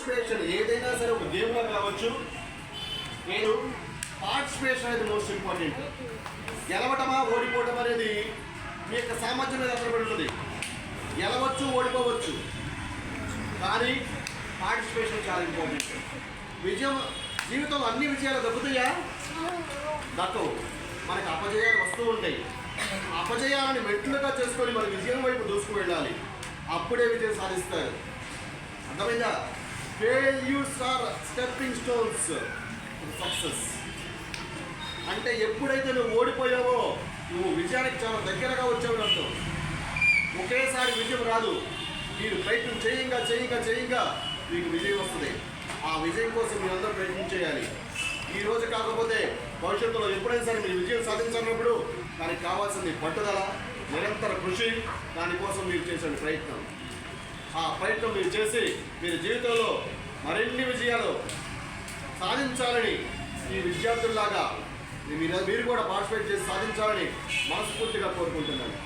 Participation ఏదైనా సరే ఒక గేమ్లో కావచ్చు. నేను పార్టిసిపేషన్ అనేది మోస్ట్ ఇంపార్టెంట్ గెలవటమా ఓడిపోవటం అనేది మీ యొక్క సామర్థ్యం మీద ఆధారపడి ఉంటుంది. గెలవచ్చు ఓడిపోవచ్చు. కానీ పార్టిసిపేషన్ చాలా ఇంపార్టెంట్ విజయం జీవితంలో అన్ని విజయాలు దక్కుతాయా? దక్కవు. మనకి అపజయాలు వస్తూ ఉంటాయి. అపజయాలను మెట్లుగా చేసుకొని మన విజయం వైపు దూసుకు వెళ్ళాలి అప్పుడే విజయం సాధిస్తారు. అర్థమైందా? Failures are stepping stones success అంటే ఎప్పుడైతే నువ్వు ఓడిపోయావో నువ్వు విజయానికి చాలా దగ్గరగా వచ్చావు అర్థం ఒకేసారి విజయం రాదు. మీరు ప్రయత్నం చేయంగా చేయంగా చేయంగా మీకు విజయం వస్తుంది. ఆ విజయం కోసం మీరందరూ ప్రయత్నం చేయాలి. ఈ రోజు కాకపోతే భవిష్యత్తులో ఎప్పుడైనా సరే మీరు విజయం సాధించినప్పుడు దానికి కావాల్సింది పట్టుదల నిరంతర కృషి. దానికోసం మీరు చేసే ప్రయత్నం. ప్రయత్నం మీరు చేసి మీరు జీవితంలో మరిన్ని విజయాలు సాధించాలని ఈ విద్యార్థుల్లాగా మీరు మీరు కూడా పార్టిసిపేట్ చేసి సాధించాలని మనస్ఫూర్తిగా కోరుకుంటున్నాను.